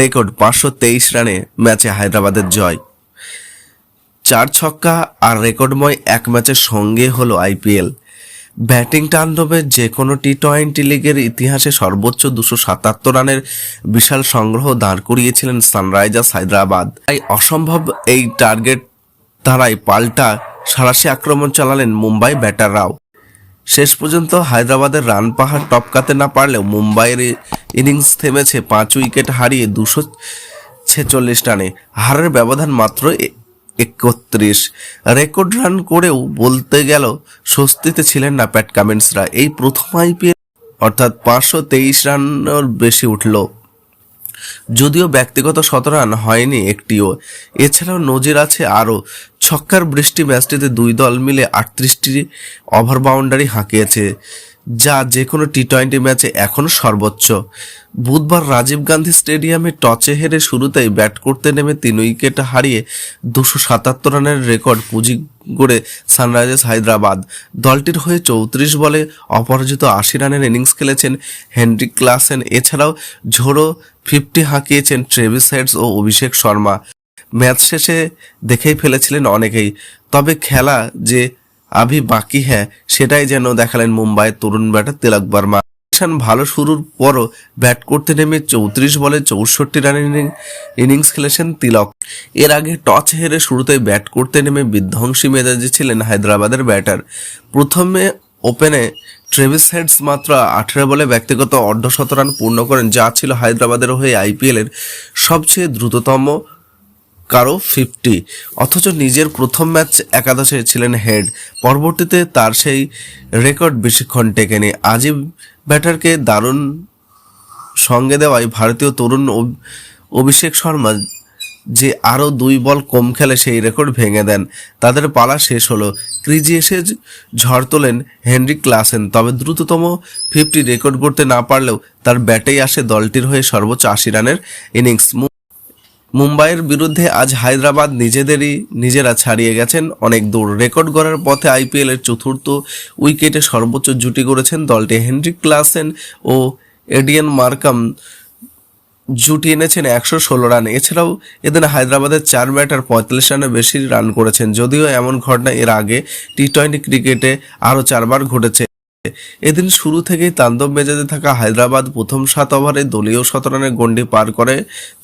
Record পাঁচশো তেইশ রানে ম্যাচে হায়দ্রাবাদের জয়। চার ছক্কা আর রেকর্ডময় এক ম্যাচের সঙ্গে হলো আইপিএল। ব্যাটিং তাণ্ডবে যে কোনো টি টোয়েন্টি লিগের ইতিহাসে সর্বোচ্চ দুশো সাতাত্তর রানের বিশাল সংগ্রহ দাঁড় করিয়েছিলেন সানরাইজার্স হায়দ্রাবাদ। তাই অসম্ভব এই টার্গেট তারাই পাল্টা সারাশি আক্রমণ চালালেন মুম্বাই ব্যাটাররাও। শেষ পর্যন্ত হায়দ্রাবাদের রান পাহাড় টপকাতে না পারলেও মুম্বাইয়ের ইনিংস থেমেছে পাঁচ উইকেট হারিয়ে দুশো ছেচল্লিশ রানে। হারের ব্যবধান মাত্র একত্রিশ। রেকর্ড রান করেও বলতে গেল, স্বস্তিতে ছিলেন না প্যাট কামেন্সরা। এই প্রথম আইপিএল অর্থাৎ পাঁচশো তেইশ রানের বেশি উঠল। যদিও ব্যক্তিগত শতরান হয়নি একটিও। এছাড়াও নজির আছে আরও। ছক্কার বৃষ্টি ম্যাচটিতে দুই দল মিলে আটত্রিশটি ওভার বাউন্ডারি হাঁকিয়েছে, যা যে কোনো টি টোয়েন্টি ম্যাচে এখনও সর্বোচ্চ। বুধবার রাজীব গান্ধী স্টেডিয়ামে টচে হেরে শুরুতেই ব্যাট করতে নেমে তিন উইকেট হারিয়ে দুশো সাতাত্তর রানের রেকর্ড পুঁজি গড়ে সানরাইজার্স হায়দ্রাবাদ। দলটির হয়ে চৌত্রিশ বলে অপরাজিত আশি রানের ইনিংস খেলেছেন হেনরি ক্লাসেন। এছাড়াও ঝোড়ো ফিফটি হাঁকিয়েছেন ট্রেভিস হেডস ও অভিষেক শর্মা। ম্যাচ শেষে দেখেই ফেলেছিলেন অনেকেই। তবে খেলা যে আভি বাকি হ্যাঁ সেটাই যেন দেখালেন মুম্বাইয়ের তরুণ ব্যাটার তিলক বর্মা। ভালো শুরুর পরও ব্যাট করতে নেমে চৌত্রিশ বলে চৌষট্টি রানের ইনিং- ইনিংস খেলেছেন তিলক। এর আগে টচ হেরে শুরুতেই ব্যাট করতে নেমে বিধ্বংসী মেজাজে ছিলেন হায়দ্রাবাদের ব্যাটার। প্রথমে ওপেনে ট্রেভিস হেডস মাত্র আঠেরো বলে ব্যক্তিগত অর্ধশত রান পূর্ণ করেন, যা ছিল হায়দ্রাবাদের হয়ে আইপিএলের সবচেয়ে দ্রুততম কারও ফিফটি। অথচ নিজের প্রথম ম্যাচ একাদশে ছিলেন হেড। পরবর্তীতে তার সেই রেকর্ড বেশিক্ষণ টেকেনি। আজিব ব্যাটারকে দারুণ সঙ্গে দেওয়ায় ভারতীয় তরুণ অভিষেক শর্মা যে আরও দুই বল কম খেলে সেই রেকর্ড ভেঙে দেন। তাদের পালা শেষ হলো। ক্রিজে এসে ঝড় তোলেন হেনরি ক্লাসেন। তবে দ্রুততম ফিফটি রেকর্ড করতে না পারলেও তার ব্যাটেই আসে দলটির হয়ে সর্বোচ্চ আশি রানের ইনিংস। মুম্বাইয়ের বিরুদ্ধে আজ হায়দ্রাবাদ নিজেদেরই নিজেরা ছাড়িয়ে গেছেন অনেক দূর। রেকর্ড গড়ার পথে আইপিএল এর চতুর্থ উইকেটে সর্বোচ্চ জুটি করেছেন দলটি। হেনরি ক্লাসেন ও এডিয়ান মার্কাম জুটি এনেছেন একশো ষোলো রান। এছাড়াও এদিন হায়দ্রাবাদের চার ব্যাটার পঁয়তাল্লিশ রানে বেশি রান করেছেন। যদিও এমন ঘটনা এর আগে টি টোয়েন্টি ক্রিকেটে আরও চারবার ঘটেছে। এদিন শুরু থেকেই তাণ্ডব মেজাজে থাকা হায়দ্রাবাদ প্রথম সাত ওভারে দলীয় শতরানের গণ্ডি পার করে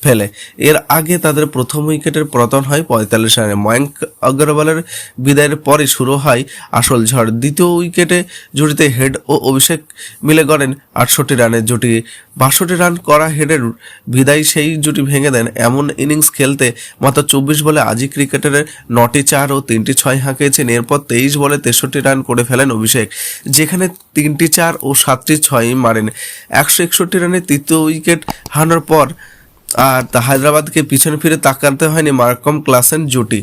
ফেলে। এর আগে তাদের প্রথম উইকেটের পতন হয় পঁয়তাল্লিশ রানে। ময়ঙ্ক অগ্রওয়ালের বিদায়ের পরে শুরু হয় আসল ঝড়। দ্বিতীয় উইকেটে জুটিতে হেড ও অভিষেক মিলে গড়েন আটষট্টি রানের জুটি। বাষট্টি রান করা হেডের বিদায় সেই জুটি ভেঙে দেন। এমন ইনিংস খেলতে মাত্র চব্বিশ বলে আজি ক্রিকেটের নটি চার ও তিনটি ছয় হাঁকিয়েছেন। এরপর তেইশ বলে তেষট্টি রান করে ফেলেন অভিষেক, যেখানে তিনটি চার ও সাতটি ছয় মারেন। একশো একষট্টি রানে তৃতীয় উইকেট হারানোর পর আর হায়দ্রাবাদকে পিছনে ফিরে তাকাতে হয়নি মার্কম ক্লাসেন জুটি।